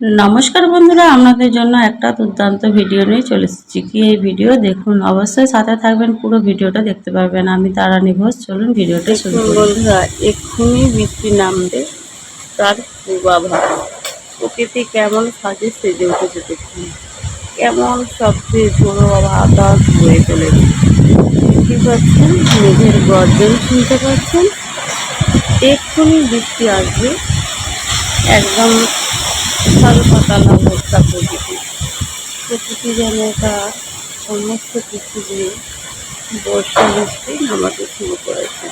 নমস্কার বন্ধুরা আপনাদের জন্য একটা দুর্দান্ত ভিডিও নিয়ে চলে এসেছি। কি এই ভিডিও দেখুন অবশ্যই সাথে থাকবেন পুরো ভিডিওটা দেখতে পারবেন। আমি তারানি ঘোষ চলুন ভিডিওটা শুরু করি। বন্ধুরা এক্ষুনি বৃষ্টি নামবে তার পূর্বাভাস। প্রকৃতি কেমন সাজে সেজে উঠেছে দেখুন। কেমন শব্দে ঝোড়ো বাতাস বয়ে চলেছে। দেখতে পাচ্ছেন মেঘের গর্জন শুনতে পাচ্ছেন। এক্ষুনি বৃষ্টি আসবে একদম প্রকৃতি প্রকৃতি যেন এটা সমস্ত পৃথিবী বর্ষা বৃষ্টি নামাতে শুরু করেছে।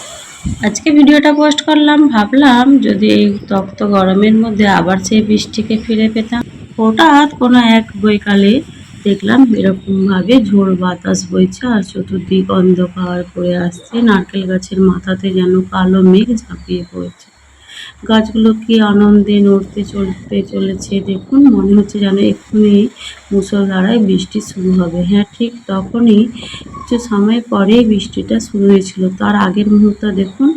আজকে ভিডিওটা পোস্ট করলাম, ভাবলাম যদি এই তপ্ত গরমের মধ্যে আবার সেই বৃষ্টিকে ফিরে পেতাম। হঠাৎ কোনো এক বৈকালে দেখলাম এরকমভাবে ঝোড় বাতাস বইছে আর চতুর্দিক অন্ধকার করে আসছে। নারকেল গাছের মাথাতে যেন কালো মেঘ ঝাঁপিয়ে পড়েছে। গাছগুলো কি আনন্দে নড়তে চলতে চলেছে। দেখুন, মনে হচ্ছে যেন এক্ষুনি মুসলধারায় বৃষ্টি শুরু হবে। হ্যাঁ ঠিক তখনই কিছু সময় পরেই বৃষ্টিটা শুরু হয়েছিল। তার আগের মুহূর্ত দেখুন,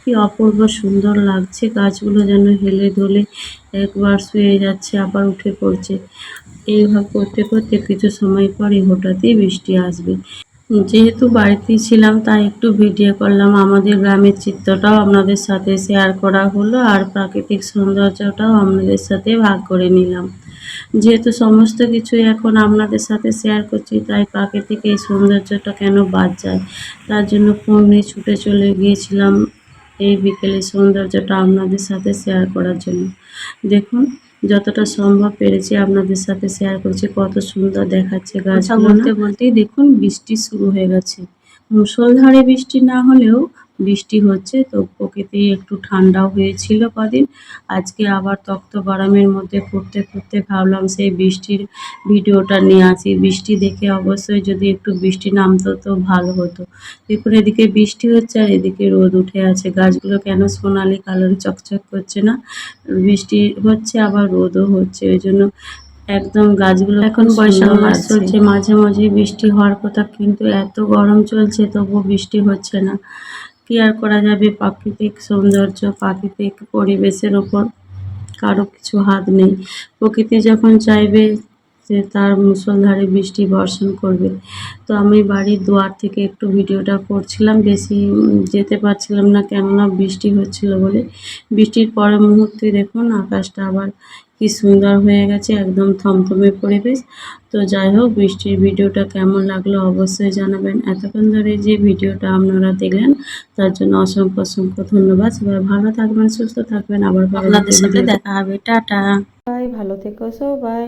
কি অপূর্ব সুন্দর লাগছে। গাছগুলো যেন হেলে দোলে একবার শুয়ে যাচ্ছে, আবার উঠে পড়ছে। এইভাবে করতে করতে কিছু সময় পরে হঠাৎই বৃষ্টি আসবে। যেহেতু বাড়িতেই ছিলাম, তাই একটু ভিডিও করলাম। আমাদের গ্রামের চিত্রটাও আপনাদের সাথে শেয়ার করা হলো আর প্রাকৃতিক সৌন্দর্যটাও আপনাদের সাথে ভাগ করে নিলাম। যেহেতু সমস্ত কিছু এখন আপনাদের সাথে শেয়ার করছি, তাই প্রাকৃতিক এই সৌন্দর্যটা কেন বাদ যায়? তার জন্য ফোন নিয়ে ছুটে চলে গিয়েছিলাম এই বিকেলের সৌন্দর্যটা আপনাদের সাথে শেয়ার করার জন্য। দেখুন যতটা সম্ভব পেরেছি আপনাদের সাথে শেয়ার করছি। কত সুন্দর দেখাচ্ছে গাছ বলতে বলতেই দেখুন বৃষ্টি শুরু হয়ে গেছে। মুসলধারে বৃষ্টি না হলেও বৃষ্টি হচ্ছে তো প্রকৃতি একটু ঠান্ডাও হয়েছিল কদিন। আজকে আবার তক্ত গরমের মধ্যে পড়তে পড়তে ভাবলাম সেই বৃষ্টির ভিডিওটা নিয়ে আসি। বৃষ্টি দেখে অবশ্যই যদি একটু বৃষ্টি নামতো তো ভালো হতো। দেখুন এদিকে বৃষ্টি হচ্ছে আর এদিকে রোদ উঠে আছে। গাছগুলো কেন সোনালি কালার চকচক করছে না? বৃষ্টি হচ্ছে আবার রোদও হচ্ছে। ওই জন্য একদম গাছগুলো এখন বৈশাখ মাস চলছে মাঝে মাঝে বৃষ্টি হওয়ার কথা কিন্তু এত গরম চলছে তবুও বৃষ্টি হচ্ছে না। আর করা যাবে প্রাকৃতিক সৌন্দর্য, প্রাকৃতিক পরিবেশের ওপর। কারও কিছু হাত নেই। প্রকৃতি যখন চাইবে যে তার মুষলধারে বৃষ্টি বর্ষণ করবে। তো আমি বাড়ির দুয়ার থেকে একটু ভিডিওটা করছিলাম, বেশি যেতে পারছিলাম না, কেননা বৃষ্টি হচ্ছিল বলে। বৃষ্টির পরের মুহূর্তে দেখুন, আকাশটা আবার কি সুন্দর হয়ে গেছে একদম থমথমে পরিবেশ। তো যাই হোক বৃষ্টির ভিডিওটা কেমন লাগল অবশ্যই জানাবেন। এতক্ষণ ধরে যে ভিডিওটা আপনারা দেখলেন তার জন্য অসংখ্য অসংখ্য ধন্যবাদ। সবাই ভালো থাকবেন সুস্থ থাকবেন। আবার আপনাদের সাথে দেখা হবে। টাটা। ভালো থেকো সবাই।